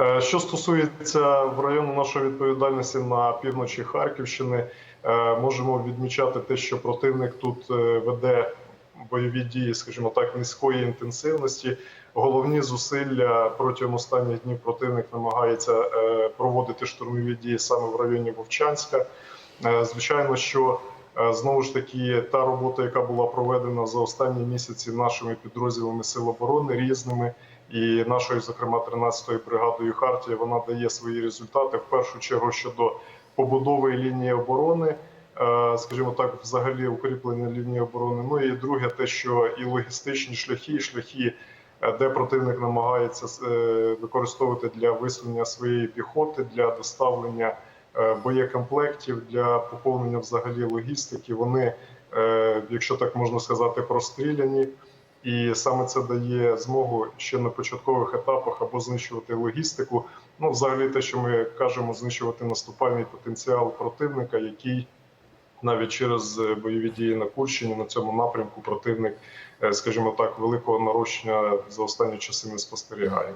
Е, Що стосується в району нашої відповідальності на півночі Харківщини, е, можемо відмічати те, що противник тут е, веде бойові дії, скажімо так, низької інтенсивності. Головні зусилля протягом останніх днів противник намагається проводити штурмові дії саме в районі Вовчанська. Звичайно, що знову ж таки та робота, яка була проведена за останні місяці нашими підрозділами Сил оборони різними і нашою, зокрема, 13-ю бригадою Хартія, вона дає свої результати в першу чергу щодо побудови лінії оборони. е, Скажімо так, взагалі укріплення лінії оборони. Ну і друге, те, що і логістичні шляхи, і шляхи, е, де противник намагається е, використовувати для висунення своєї піхоти, для доставлення е, боєкомплектів, для поповнення взагалі логістики. Вони, е, якщо так можна сказати, простріляні. І саме це дає змогу ще на початкових етапах або знищувати логістику. Ну, взагалі, те, що ми кажемо, знищувати наступальний потенціал противника, який навіть через е, бойові дії на Курщині на цьому напрямку противник, е, скажімо так, великого нарощення за останні часи не спостерігає.